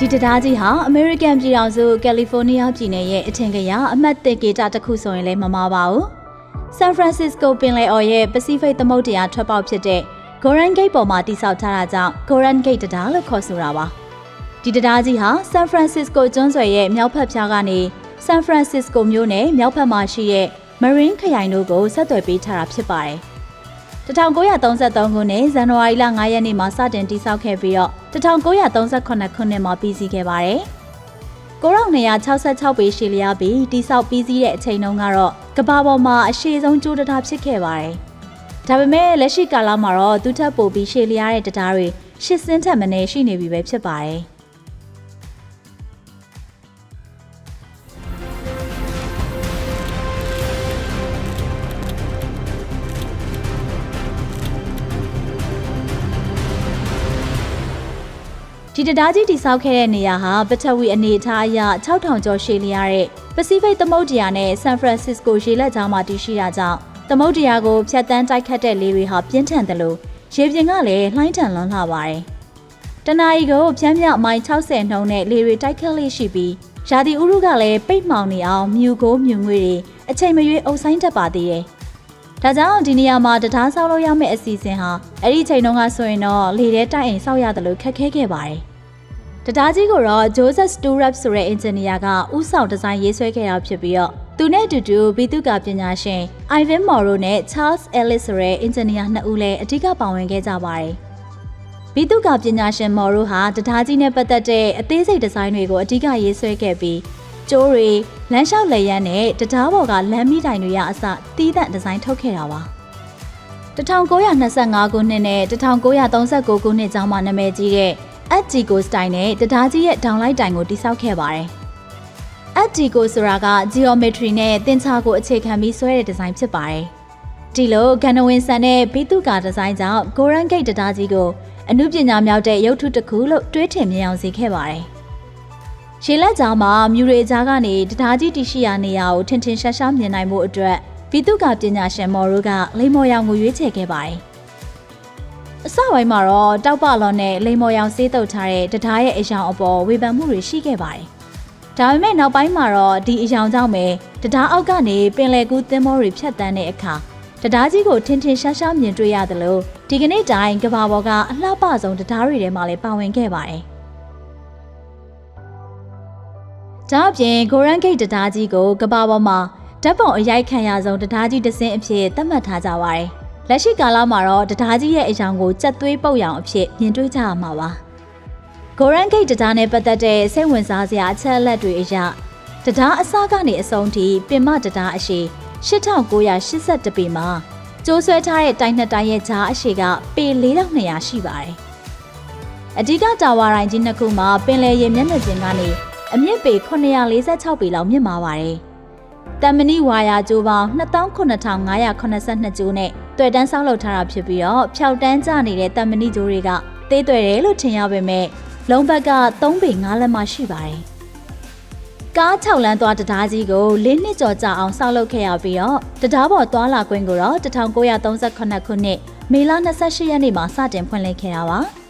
ဒီတရားကြီးဟာအမေရိကန်ပြည်ထောင်စုကယ်လီဖိုးနီးယားပြည်နယ်ရဲ့အထင်ကရအမှတ်တစ်ကေတာတစ်ခုဆိုရင်လည်းမမှားပါဘူး။ဆန်ဖရန်စစ္စကိုပင်လယ်အော်ရဲ့ပစိဖိတ်သမုဒ္ဒရာထွက်ပေါက်ဖြစ်တဲ့ Goran Gate ပေါ်မှာတည်ဆောက်ထားတာကြောင့် Goran Gate တရားလို့ခေါ်ဆိုတာပါ။ဒီတရားကြီးဟာဆန်ဖရန်စစ္စကိုကျွန်းဆွယ်ရဲ့မြောက်ဘက်ဖြားကနေဆန်ဖရန်စစ္စကိုမြို့နယ်မြောက်ဘက်မှာရှိတဲ့ Marine ခရိုင်တို့ကိုဆက်သွယ်ပေးထားတာဖြစ်ပါတယ်။ 1933ခုနှစ်ဇန်နဝါရီလ9ရက်နေ့မှာစတင်တည်ဆောက်ခဲ့ပြီးတော့1938ခုနှစ်မှာပြီးစီးခဲ့ပါတယ်။9266ပေရှည်လျားပြီးတည်ဆောက်ပြီးစီးတဲ့အချိန်တုန်းကတော့ကမ္ဘာပေါ်မှာအရှည်ဆုံးကျိုးတရားဖြစ်ခဲ့ပါတယ်။ဒါပေမဲ့လက်ရှိကာလမှာတော့သူထပ်ပိုပြီးရှည်လျားတဲ့တရားတွေရှစ်စင်းထက်မနည်းရှိနေပြီပဲဖြစ်ပါတယ်။ ဒီတရားကြီးတိဆောက်ခဲ့တဲ့နေရာဟာပထဝီအနေအထားအရ6000ကျော်ရှည်လျားတဲ့ပစိဖိတ်သမုဒ္ဒရာနဲ့ဆန်ဖရန်စစ္စကိုရေလက်ကြားမှာတည်ရှိတာကြောင့်သမုဒ္ဒရာကိုဖြတ်တန်းတိုက်ခတ်တဲ့လေတွေဟာပြင်းထန်တယ်လို့ရေပြင်ကလည်းလှိုင်းထန်လွန်းလာပါတယ်။တနအီကိုဖြန်းမြမိုင်60နှုန်းနဲ့လေတွေတိုက်ခတ်လေးရှိပြီးရာသီဥတုကလည်းပိတ်မှောင်နေအောင်မြူကိုမြူငွေတွေအချိန်မရွေးအုပ်ဆိုင်တတ်ပါသေးတယ်။ ဒါကြောင့်ဒီနေရာမှာတရားဆောက်လို့ရမယ့်အစီအစဉ်ဟာအဲ့ဒီချိန်တုန်းကဆိုရင်တော့လေထဲတိုက်အိမ်ဆောက်ရတယ်လို့ခက်ခဲခဲ့ပါတယ်။တရားကြီးကိုတော့ Joseph Sturap ဆိုတဲ့အင်ဂျင်နီယာကဥဆောင်ဒီဇိုင်းရေးဆွဲခဲ့တာဖြစ်ပြီးတော့သူနဲ့အတူတူဘီတုကပညာရှင် Ivan Morrow နဲ့ Charles Ellis ဆိုတဲ့အင်ဂျင်နီယာနှစ်ဦးလည်းအဓိကပါဝင်ခဲ့ကြပါတယ်။ဘီတုကပညာရှင် Morrow ဟာတရားကြီးနဲ့ပတ်သက်တဲ့အသေးစိတ်ဒီဇိုင်းတွေကိုအဓိကရေးဆွဲခဲ့ပြီး ကျိုးတွေလမ်းလျှောက်လက်ရန်နဲ့တရားပေါ်ကလမ်းမိတိုင်တွေရအစတီးသန့်ဒီဇိုင်းထုတ်ခဲ့တာပါ။1925ခုနှစ်နဲ့1939ခုနှစ်ကျောင်းမှာနာမည်ကြီးတဲ့အက်ဂျီကိုစတိုင်နဲ့တရားကြီးရဲ့ဒေါင်လိုက်တိုင်ကိုတိစောက်ခဲ့ပါတယ်။အက်ဂျီကိုဆိုတာက geometry နဲ့သင်္ချာကိုအခြေခံပြီးဆွဲတဲ့ဒီဇိုင်းဖြစ်ပါတယ်။ဒီလိုဂန်နဝင်ဆန်တဲ့ဘီတုကာဒီဇိုင်းကြောင့် Goran Gate တရားကြီးကိုအမှုပညာမြောက်တဲ့ရုပ်ထုတစ်ခုလို့တွေးထင်မြင်အောင်စေခဲ့ပါတယ်။ ရှေလက်ကြားမှာမြူရေကြားကနေတရားကြီးတည်ရှိရာနေရာကိုထင်ထင်ရှားရှားမြင်နိုင်မှုအတွက်ဘီတုကာပညာရှင်မော်ရိုကလိမ္မော်ရောင်ကိုရွေးချယ်ခဲ့ပါတယ်။အစပိုင်းမှာတော့တောက်ပလွန်နဲ့လိမ်မော်ရောင်ဆေးတုပ်ထားတဲ့တထားရဲ့အယောင်အပေါ်ဝေဖန်မှုတွေရှိခဲ့ပါတယ်။ဒါပေမဲ့နောက်ပိုင်းမှာတော့ဒီအယောင်ကြောင့်ပဲတထားအောက်ကနေပင်လယ်ကူးသင်းမောတွေဖြတ်တန်းတဲ့အခါတထားကြီးကိုထင်ထင်ရှားရှားမြင်တွေ့ရတယ်လို့ဒီကနေ့တိုင်းကဘာပေါ်ကအလှပဆုံးတထားတွေထဲမှာလည်းပါဝင်ခဲ့ပါတယ်။ ဒါအပြင်ဂိုရန်ဂိတ်တထားကြီးကိုကဘာပေါ်မှာဓာတ်ပုံအရိုက်ခံရဆုံးတထားကြီးတစ်စင်းအဖြစ်သတ်မှတ်ထားကြပါတယ်။လက်ရှိကာလမှာတော့တရားကြီးရဲ့အယောင်ကိုကြက်သွေးပုတ်ရောင်အဖြစ်မြင်တွေ့ကြရမှာပါ။ Goran Gate တရားနဲ့ပတ်သက်တဲ့စိတ်ဝင်စားစရာအချက်အလက်တွေအရတရားအစကနေအဆုံးထိပင်မတရားအရှိ8982ပေမှာကျိုးဆွဲထားတဲ့တိုင်နှစ်တိုင်ရဲ့ဂျားအရှိကပေ4200ရှိပါတယ်။အဓိကတာဝါတိုင်းကြီးနှစ်ခုမှာပင်လယ်ရေမျက်နှာပြင်ကနေ အမြင့်ပေ946ပေလောက်မြင့်မာပါတယ်။တမ္မဏိဝါယာကျိုးပေါင်း29582ကျိုးနဲ့တွေ့တန်းဆောက်လုပ်ထားတာဖြစ်ပြီးတော့ဖြောက်တန်းကျနေတဲ့တမ္မဏိကျိုးတွေကသေးတွေ့တယ်လို့ထင်ရပေမဲ့လုံးဘက်က3ပေ5လက်မှရှိပါတယ်။ကား6လမ်းသွားတရားကြီးကို၄နှစ်ကျော်ကြာအောင်ဆောက်လုပ်ခဲ့ရပြီးတော့တရားပေါ်သွားလာခွင့်ကိုတော့1938ခုနှစ်မေလ28ရက်နေ့မှာစတင်ဖွင့်လှစ်ခဲ့တာပါ။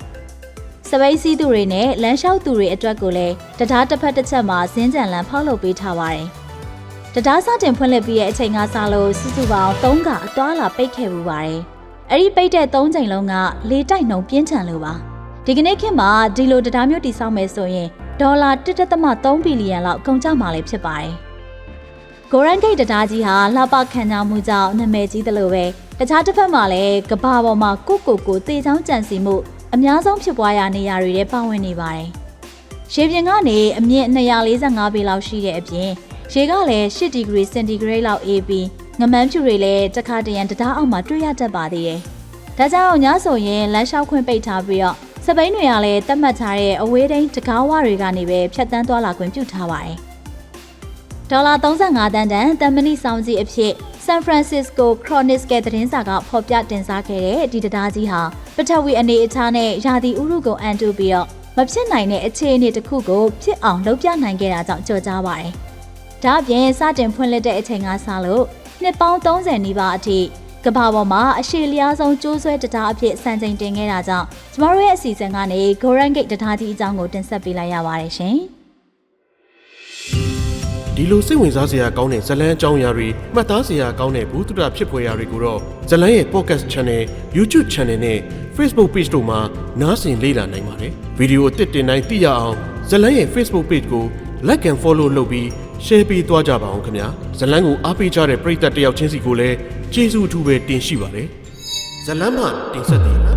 စပိတ်စီးသူတွေနဲ့လမ်းလျှောက်သူတွေအတွက်ကိုလည်းတရားတစ်ဖက်တစ်ချက်မှာဇင်းကြံလန်ဖောက်လုပ်ပေးထားပါတယ်။တရားစတင်ဖွင့်လှစ်ပြီးတဲ့အချိန်ကစလို့စုစုပေါင်း3ကအသွာလာပိတ်ခဲ့ပူပါတယ်။အဲ့ဒီပိတ်တဲ့3ချိန်လုံးကလေတိုက်နှုံပြင်းထန်လို့ပါ။ဒီကနေ့ခေတ်မှာဒီလိုတရားမျိုးတည်ဆောက်မယ်ဆိုရင်ဒေါ်လာ1.3ဘီလီယံလောက်ကုန်ကျမှာလည်းဖြစ်ပါတယ်။ Goran Gate တရားကြီးဟာလှပခံကြမှုကြောင့်နာမည်ကြီးတယ်လို့ပဲတခြားတစ်ဖက်မှာလည်းကဘာပေါ်မှာကိုကိုကိုတေချောင်းကြံစီမှု အများဆုံးဖြစ်ပွားရာနေရာတွေထဲပါဝင်နေပါတယ်။ရေပြင်ကနေအမြင့်245ပေလောက်ရှိတဲ့အပြင်ရေကလည်း10ဒီဂရီစင်တီဂရိတ်လောက်အေးပြီးငမန်းဖြူတွေလည်းတစ်ခါတရံတရားအောက်မှာတွေ့ရတတ်ပါသေးတယ်။ဒါကြောင့်ညဆိုရင်လမ်းလျှောက်ခွင့်ပိတ်ထားပြီးတော့စပိန်တွေကလည်းတတ်မှတ်ထားတဲ့အဝေးတိုင်းတကားဝတွေကနေပဲဖြတ်တန်းသွားလာခွင့်ပြုထားပါတယ်။ဒေါ်လာ35တန်းတန်တမ်မနီဆောင်ကြီးအဖြစ် San Francisco Chronicle သတင်းစာကဖော်ပြတင်စားခဲ့တဲ့ဒီတရားကြီးဟာပထဝီအနေအထားနဲ့ယာတီဥရုကိုအန်တုပြီးတော့မဖြစ်နိုင်တဲ့အခြေအနေတစ်ခုကိုဖြစ်အောင်လုပ်ပြနိုင်ခဲ့တာကြောင့်ကြော်ကြားပါတယ်။ဒါ့အပြင်စတင်ဖွင့်လှစ်တဲ့အချိန်ကစလို့နှစ်ပေါင်း30နီးပါးအထိကကမ္ဘာပေါ်မှာအရှိလျားဆုံးကျိုးဆွဲတရားအဖြစ်စံချိန်တင်ခဲ့တာကြောင့်ကျမတို့ရဲ့အစီအစဉ်ကနေ Golden Gate တရားကြီးအကြောင်းကိုတင်ဆက်ပေးလိုက်ရပါတယ်ရှင်။ ဒီလိုစိတ်ဝင်စားစရာကောင်းတဲ့ဇတ်လန်းအကြောင်းအရာတွေမှတ်သားစရာကောင်းတဲ့ဘူးတုဒဖြစ်ဖွယ်ရာတွေကိုတော့ဇတ်လန်းရဲ့ podcast channel YouTube channel နဲ့ Facebook page တို့မှာနားဆင်လေ့လာနိုင်ပါတယ်ဗီဒီယိုအသစ်တင်တိုင်းသိရအောင်ဇတ်လန်းရဲ့ Facebook page ကို like and follow လုပ်ပြီး share ပေးသွားကြပါအောင်ခင်ဗျာဇတ်လန်းကိုအားပေးကြတဲ့ပရိသတ်တယောက်ချင်းစီကိုလည်းကျေးဇူးအထူးပဲတင်ရှိပါတယ်ဇတ်လန်းမှတင်ဆက်တယ်